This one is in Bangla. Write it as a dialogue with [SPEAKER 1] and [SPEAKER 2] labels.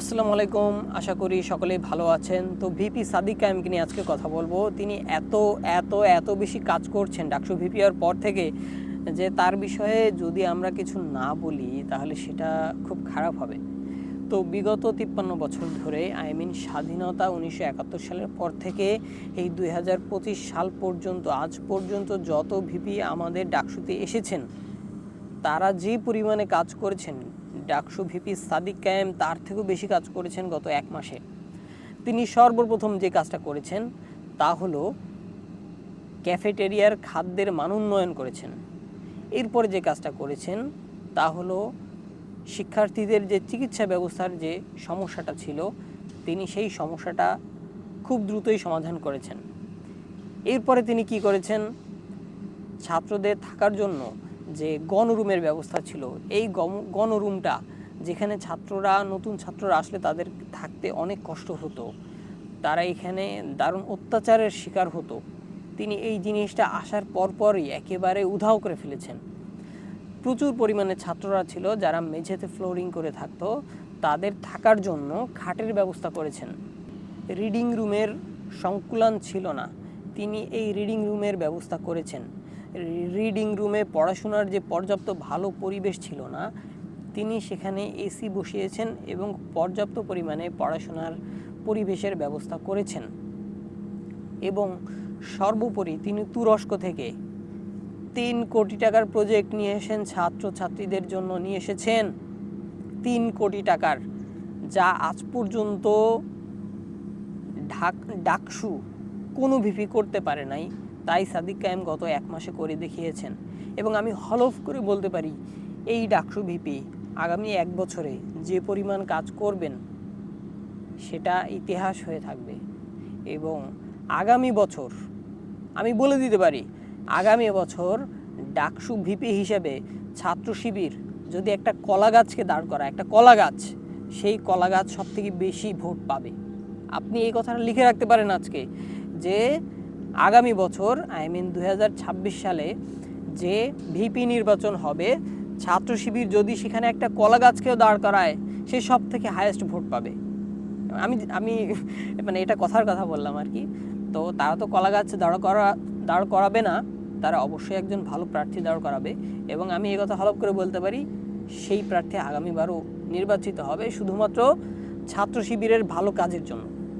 [SPEAKER 1] আসসালামু আলাইকুম। আশা করি সকলেই ভালো আছেন। তো ভিপি সাদিক কায়েমকে নিয়ে আজকে কথা বলব। তিনি এত এত এত বেশি কাজ করছেন ডাকসু ভিপি হওয়ার পর থেকে যে তার বিষয়ে যদি আমরা কিছু না বলি, তাহলে সেটা খুব খারাপ হবে। তো বিগত তিপ্পান্ন বছর ধরে, আই মিন স্বাধীনতা উনিশশো একাত্তর সালের পর থেকে এই দুই হাজার পঁচিশ সাল পর্যন্ত, আজ পর্যন্ত যত ভিপি আমাদের ডাকসুতে এসেছেন, তারা যে পরিমাণে কাজ করেছেন ডাকসু ভিপি সাদিক কায়েম তার থেকেও বেশি কাজ করেছেন গত এক মাসে। তিনি সর্বপ্রথম যে কাজটা করেছেন তা হলো ক্যাফেটেরিয়ার খাদ্যের মান উন্নয়ন করেছেন। এরপরে যে কাজটা করেছেন তা হলো শিক্ষার্থীদের যে চিকিৎসা ব্যবস্থার যে সমস্যাটা ছিল, তিনি সেই সমস্যাটা খুব দ্রুতই সমাধান করেছেন। এরপরে তিনি কি করেছেন? ছাত্রদের থাকার জন্য যে গণরুমের ব্যবস্থা ছিল, এই গণরুমটা যেখানে ছাত্ররা, নতুন ছাত্ররা আসলে তাদের থাকতে অনেক কষ্ট হতো। তারা এখানে দারুণ অত্যাচারের শিকার হতো। তিনি এই জিনিসটা আসার পরপরই একেবারে উধাও করে ফেলেছেন। প্রচুর পরিমাণে ছাত্ররা ছিল যারা মেঝেতে ফ্লোরিং করে থাকতো, তাদের থাকার জন্য খাটের ব্যবস্থা করেছেন। রিডিং রুমের সংকুলান ছিল না। তিনি এই রিডিং রুমের ব্যবস্থা করেছেন। রিডিং রুমে পড়াশোনার যে পর্যাপ্ত ভালো পরিবেশ ছিল না, তিনি সেখানে এসি বসিয়েছেন এবং পর্যাপ্ত পরিমাণে পড়াশোনার পরিবেশের ব্যবস্থা করেছেন। এবং সর্বোপরি তিনি তুরস্ক থেকে তিন কোটি টাকার প্রজেক্ট নিয়ে এসেছেন, ছাত্রছাত্রীদের জন্য নিয়ে এসেছেন। তিন কোটি টাকার, যা আজ পর্যন্ত ঢাক, ডাকসু কোনো ভিপি করতে পারে নাই। তাই সাদিক কায়েম গত এক মাসে করে দেখিয়েছেন। এবং আমি হলফ করে বলতে পারি, এই ডাকসু ভিপি আগামী এক বছরে যে পরিমাণ কাজ করবেন, সেটা ইতিহাস হয়ে থাকবে। এবং আগামী বছর, আমি বলে দিতে পারি, আগামী বছর ডাকসু ভিপি হিসেবে ছাত্র শিবির যদি একটা কলা গাছকে দাঁড় করা একটা কলা গাছ, সেই কলা গাছ সব থেকে বেশি ভোট পাবে। আপনি এই কথাটা লিখে রাখতে পারেন আজকে যে আগামী বছর আই মিন দু হাজার ছাব্বিশ সালে যে ভিপি নির্বাচন হবে, ছাত্র শিবির যদি সেখানে একটা কলা গাছকেও দাঁড় করায়, সে সব থেকে হায়েস্ট ভোট পাবে। আমি আমি মানে এটা কথার কথা বললাম আর কি। তো তারা তো কলা গাছ দাঁড় করা, দাঁড় করাবে না, তারা অবশ্যই একজন ভালো প্রার্থী দাঁড় করাবে এবং আমি এই কথা হলপ করে বলতে পারি, সেই প্রার্থী আগামীবারও নির্বাচিত হবে শুধুমাত্র ছাত্র শিবিরের ভালো কাজের জন্য।